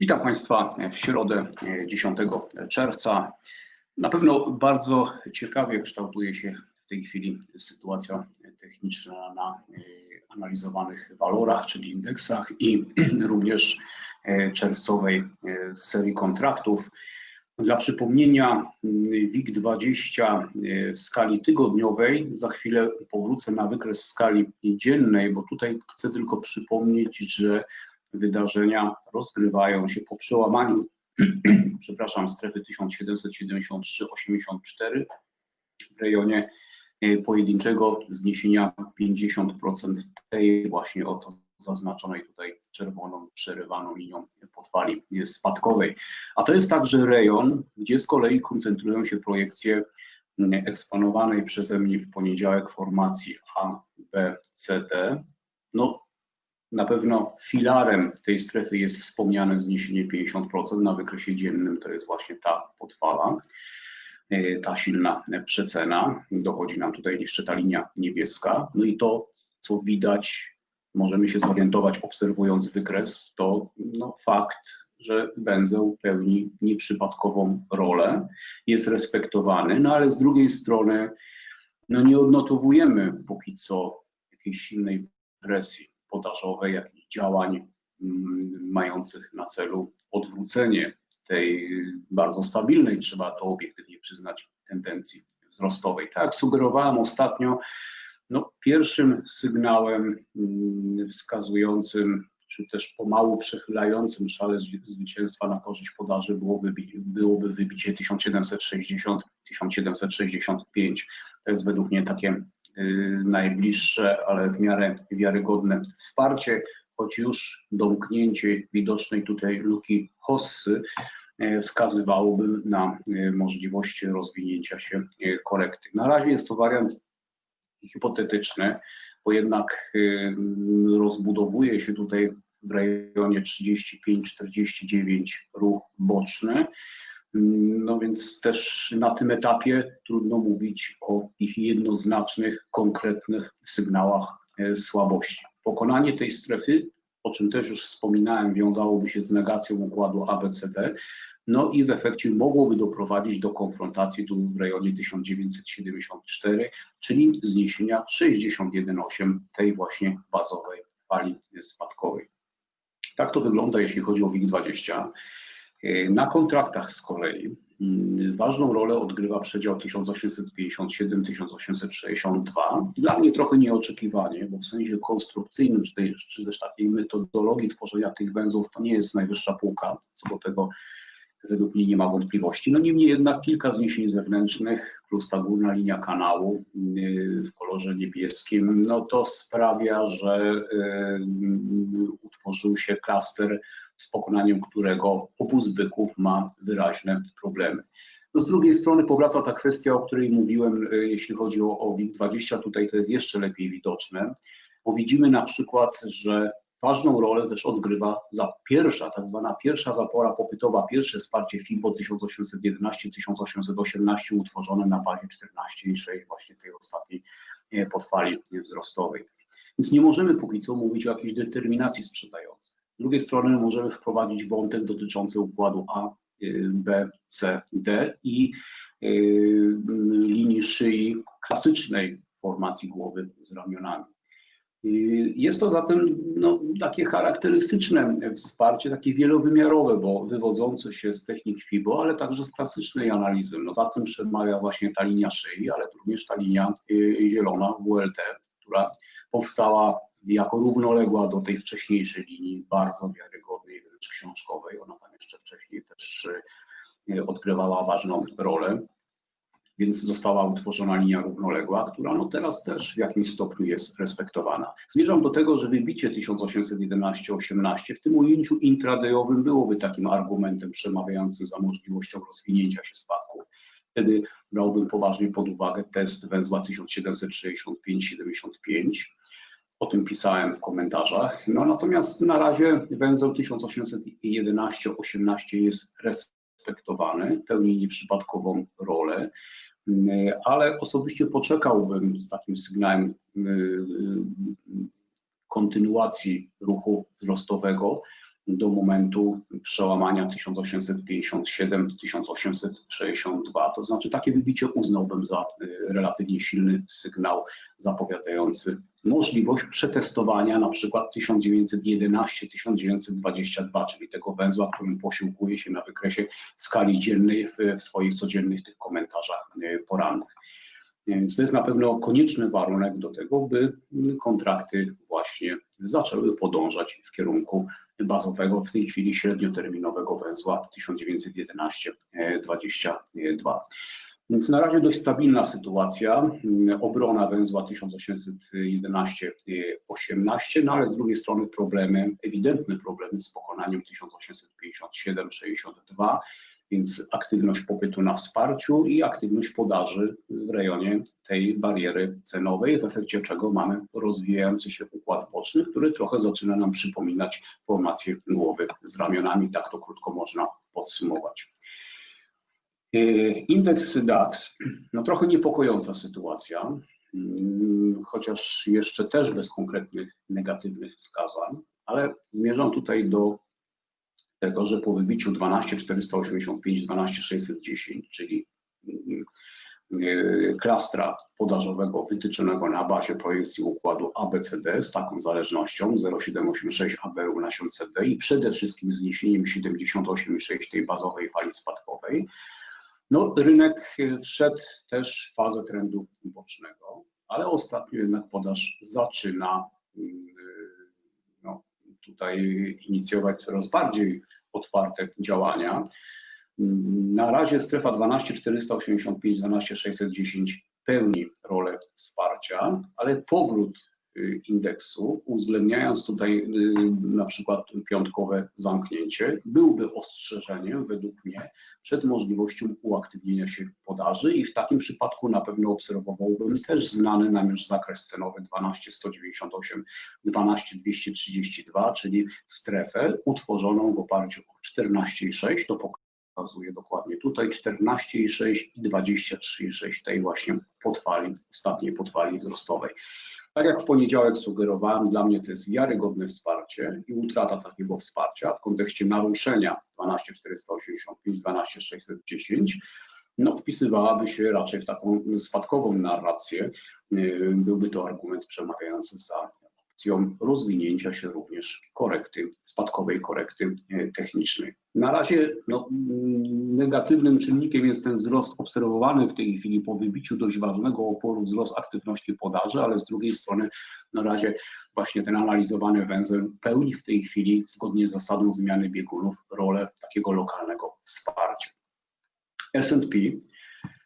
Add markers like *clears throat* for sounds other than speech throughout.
Witam Państwa w środę 10 czerwca. Na pewno bardzo ciekawie kształtuje się w tej chwili sytuacja techniczna na analizowanych walorach, czyli indeksach i *clears throat* również czerwcowej serii kontraktów. Dla przypomnienia WIG20 w skali tygodniowej, za chwilę powrócę na wykres w skali dziennej, bo tutaj chcę tylko przypomnieć, że wydarzenia rozgrywają się po przełamaniu, *clears throat* przepraszam, strefy 1773-84 w rejonie pojedynczego zniesienia 50% tej właśnie oto zaznaczonej tutaj czerwoną przerywaną linią podwali spadkowej. A to jest także rejon, gdzie z kolei koncentrują się projekcje eksponowanej przeze mnie w poniedziałek formacji A, B, C, D. No, na pewno filarem tej strefy jest wspomniane zniesienie 50% na wykresie dziennym, to jest właśnie ta podfala, ta silna przecena. Dochodzi nam tutaj jeszcze ta linia niebieska. No i to, co widać, możemy się zorientować obserwując wykres, to no, fakt, że węzeł pełni nieprzypadkową rolę, jest respektowany, no ale z drugiej strony no, nie odnotowujemy póki co jakiejś silnej presji podażowej, jakichś działań mm, mających na celu odwrócenie tej bardzo stabilnej, trzeba to obiektywnie przyznać, tendencji wzrostowej. Tak jak sugerowałem ostatnio, no, pierwszym sygnałem mm, wskazującym, czy też pomału przechylającym szale zwycięstwa na korzyść podaży byłoby, byłoby wybicie 1760-1765. To jest według mnie takie najbliższe, ale w miarę wiarygodne wsparcie, choć już domknięcie widocznej tutaj luki Hossy y, wskazywałoby na y, możliwość rozwinięcia się korekty. Na razie jest to wariant hipotetyczny, bo jednak rozbudowuje się tutaj w rejonie 35-49 ruch boczny. No więc też na tym etapie trudno mówić o ich jednoznacznych, konkretnych sygnałach e, słabości. Pokonanie tej strefy, o czym też już wspominałem, wiązałoby się z negacją układu ABCD, no i w efekcie mogłoby doprowadzić do konfrontacji tu w rejonie 1974, czyli zniesienia 61,8 tej właśnie bazowej fali spadkowej. Tak to wygląda, jeśli chodzi o WIG20. Na kontraktach z kolei mm, ważną rolę odgrywa przedział 1857-1862. Dla mnie trochę nieoczekiwanie, bo w sensie konstrukcyjnym, czy, tej, czy też takiej metodologii tworzenia tych węzłów to nie jest najwyższa półka, co do tego według mnie nie ma wątpliwości. No niemniej jednak kilka zniesień zewnętrznych plus ta górna linia kanału yy, w kolorze niebieskim, no to sprawia, że yy, utworzył się klaster z pokonaniem którego obóz byków ma wyraźne problemy. No z drugiej strony powraca ta kwestia, o której mówiłem, e, jeśli chodzi o, o WIG20, tutaj to jest jeszcze lepiej widoczne, bo widzimy na przykład, że ważną rolę też odgrywa za pierwsza, tak zwana pierwsza zapora popytowa, pierwsze wsparcie FIBO 1811-1818 utworzone na bazie 14,6 właśnie tej ostatniej e, podfali wzrostowej. Więc nie możemy póki co mówić o jakiejś determinacji sprzedającej. Z drugiej strony możemy wprowadzić wątek dotyczący układu A, y, B, C, D i y, linii szyi klasycznej formacji głowy z ramionami. Y, jest to zatem no, takie charakterystyczne wsparcie, takie wielowymiarowe, bo wywodzące się z technik FIBO, ale także z klasycznej analizy. No, za tym przemawia właśnie ta linia szyi, ale również ta linia zielona WLT, która powstała jako równoległa do tej wcześniejszej linii, bardzo wiarygodnej, wręcz książkowej. Ona tam jeszcze wcześniej też e, odgrywała ważną rolę, więc została utworzona linia równoległa, która no teraz też w jakimś stopniu jest respektowana. Zmierzam do tego, że wybicie 1811-18 w tym ujęciu intradayowym byłoby takim argumentem przemawiającym za możliwością rozwinięcia się spadku. Wtedy brałbym poważnie pod uwagę test węzła 1765-75, o tym pisałem w komentarzach. No natomiast na razie węzeł 1811-18 jest respektowany, pełni nieprzypadkową rolę, ale osobiście poczekałbym z takim sygnałem y, y, kontynuacji ruchu wzrostowego do momentu przełamania 1857-1862. To znaczy takie wybicie uznałbym za y, relatywnie silny sygnał zapowiadający możliwość przetestowania na przykład 1911-1922, czyli tego węzła, którym posiłkuje się na wykresie skali dziennej w, w swoich codziennych tych komentarzach y, porannych. Więc to jest na pewno konieczny warunek do tego, by kontrakty właśnie zaczęły podążać w kierunku bazowego, w tej chwili średnioterminowego węzła 1911-22. Więc na razie dość stabilna sytuacja. Obrona węzła 1811-18, no ale z drugiej strony problemy, ewidentne problemy z pokonaniem 1857-62 więc aktywność popytu na wsparciu i aktywność podaży w rejonie tej bariery cenowej, w efekcie czego mamy rozwijający się układ boczny, który trochę zaczyna nam przypominać formację głowy z ramionami, tak to krótko można podsumować. E, indeks DAX, no trochę niepokojąca sytuacja, mm, chociaż jeszcze też bez konkretnych negatywnych wskazań, ale zmierzam tutaj do tego, że po wybiciu 12485, 12610, czyli mm, y, klastra podażowego wytyczonego na bazie projekcji układu ABCD z taką zależnością 0,786 ABU na CD i przede wszystkim zniesieniem 78,6 tej bazowej fali spadkowej, no, rynek wszedł też w fazę trendu bocznego, ale ostatnio jednak podaż zaczyna mm, no, tutaj inicjować coraz bardziej otwarte działania. Na razie strefa 12485, 12610 pełni rolę wsparcia, ale powrót indeksu, uwzględniając tutaj y, na przykład piątkowe zamknięcie, byłby ostrzeżeniem według mnie przed możliwością uaktywnienia się podaży i w takim przypadku na pewno obserwowałbym też znany nam już zakres cenowy 12198, 12232, czyli strefę utworzoną w oparciu o 14,6, to pokazuje dokładnie tutaj 14,6 i 23,6 tej właśnie podfali, ostatniej podfali wzrostowej. Tak jak w poniedziałek sugerowałem, dla mnie to jest wiarygodne wsparcie i utrata takiego wsparcia w kontekście naruszenia 12485, 12610 no, wpisywałaby się raczej w taką spadkową narrację. Byłby to argument przemawiający za opcją rozwinięcia się również korekty, spadkowej korekty e, technicznej. Na razie no, negatywnym czynnikiem jest ten wzrost obserwowany w tej chwili po wybiciu dość ważnego oporu, wzrost aktywności podaży, ale z drugiej strony na razie właśnie ten analizowany węzeł pełni w tej chwili zgodnie z zasadą zmiany biegunów rolę takiego lokalnego wsparcia. S&P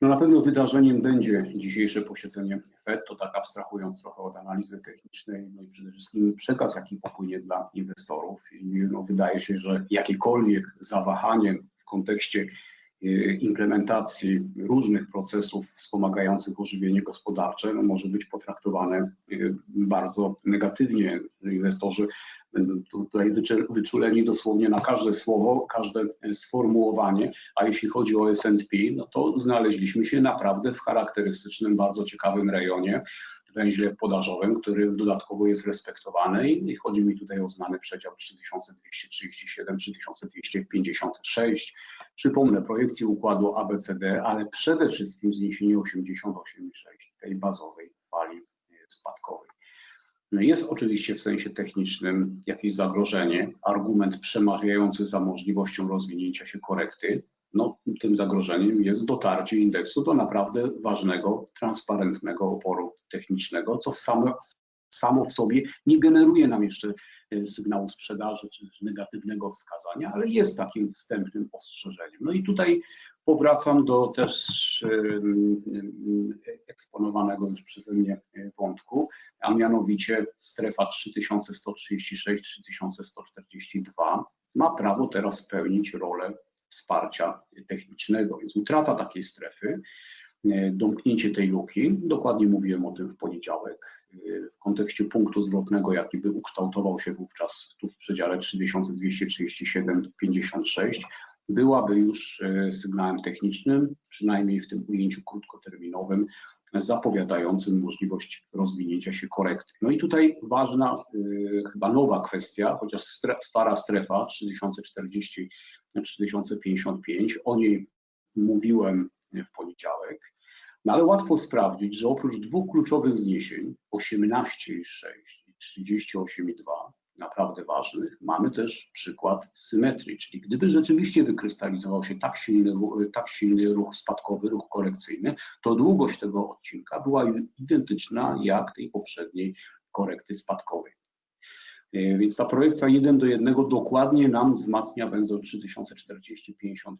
no na pewno wydarzeniem będzie dzisiejsze posiedzenie Fed, to tak abstrahując trochę od analizy technicznej, no i przede wszystkim przekaz, jaki popłynie dla inwestorów. I no, wydaje się, że jakiekolwiek zawahanie w kontekście implementacji różnych procesów wspomagających ożywienie gospodarcze no, może być potraktowane y, bardzo negatywnie. Inwestorzy tutaj wyczuleni dosłownie na każde słowo, każde sformułowanie, a jeśli chodzi o S&P, no to znaleźliśmy się naprawdę w charakterystycznym, bardzo ciekawym rejonie, węźle podażowym, który dodatkowo jest respektowany i chodzi mi tutaj o znany przedział 3237-3256. Przypomnę projekcję układu ABCD, ale przede wszystkim zniesienie 88,6 tej bazowej fali spadkowej. No jest oczywiście w sensie technicznym jakieś zagrożenie, argument przemawiający za możliwością rozwinięcia się korekty. No, tym zagrożeniem jest dotarcie indeksu do naprawdę ważnego, transparentnego oporu technicznego, co w samo, samo w sobie nie generuje nam jeszcze e, sygnału sprzedaży czy negatywnego wskazania, ale jest takim wstępnym ostrzeżeniem. No i tutaj powracam do też eksponowanego już przeze mnie e, wątku, a mianowicie strefa 3136-3142 ma prawo teraz pełnić rolę wsparcia technicznego, więc utrata takiej strefy, e, domknięcie tej luki, dokładnie mówiłem o tym w poniedziałek, e, w kontekście punktu zwrotnego, jaki by ukształtował się wówczas tu w przedziale 3237,56, byłaby już e, sygnałem technicznym, przynajmniej w tym ujęciu krótkoterminowym, zapowiadającym możliwość rozwinięcia się korekty. No i tutaj ważna, chyba nowa kwestia, chociaż stara strefa 3040-3055, o niej mówiłem w poniedziałek, no ale łatwo sprawdzić, że oprócz dwóch kluczowych zniesień 18,6 i 38,2 naprawdę ważnych, mamy też przykład symetrii, czyli gdyby rzeczywiście wykrystalizował się tak silny, tak silny ruch spadkowy, ruch korekcyjny, to długość tego odcinka była identyczna jak tej poprzedniej korekty spadkowej. E, Więc ta projekcja 1 do 1 dokładnie nam wzmacnia węzeł 3040-55,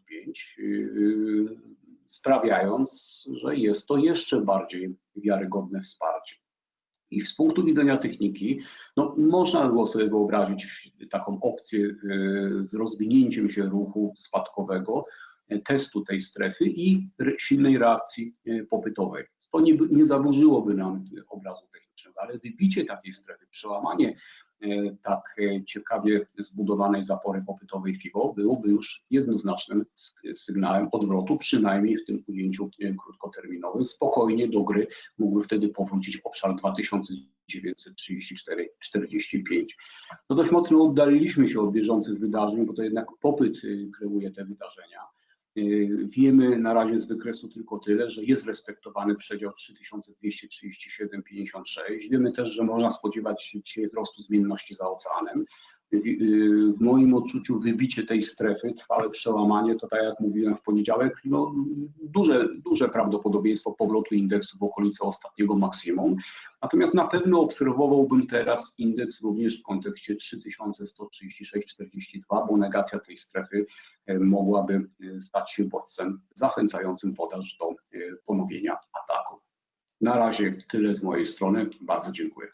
yy, sprawiając, że jest to jeszcze bardziej wiarygodne wsparcie. I z punktu widzenia techniki, no, można było sobie wyobrazić taką opcję z rozwinięciem się ruchu spadkowego, testu tej strefy i silnej reakcji popytowej. To nie, nie zaburzyłoby nam obrazu technicznego, ale wybicie takiej strefy, przełamanie e, tak e, ciekawie zbudowanej zapory popytowej FIBO byłoby już jednoznacznym sygnałem odwrotu, przynajmniej w tym ujęciu e, krótkoterminowym. Spokojnie do gry mógłby wtedy powrócić obszar 2934-45. No dość mocno oddaliliśmy się od bieżących wydarzeń, bo to jednak popyt kreuje te wydarzenia. Y, Wiemy na razie z wykresu tylko tyle, że jest respektowany przedział 3237,56. Wiemy też, że można spodziewać się wzrostu zmienności za oceanem. W- y, W moim odczuciu wybicie tej strefy, trwałe przełamanie, to tak jak mówiłem w poniedziałek, no, duże, duże prawdopodobieństwo powrotu indeksu w okolice ostatniego maksimum. Natomiast na pewno obserwowałbym teraz indeks również w kontekście 3136,42, bo negacja tej strefy e, mogłaby e, stać się bodźcem zachęcającym podaż do e, ponowienia ataku. Na razie tyle z mojej strony. Bardzo dziękuję.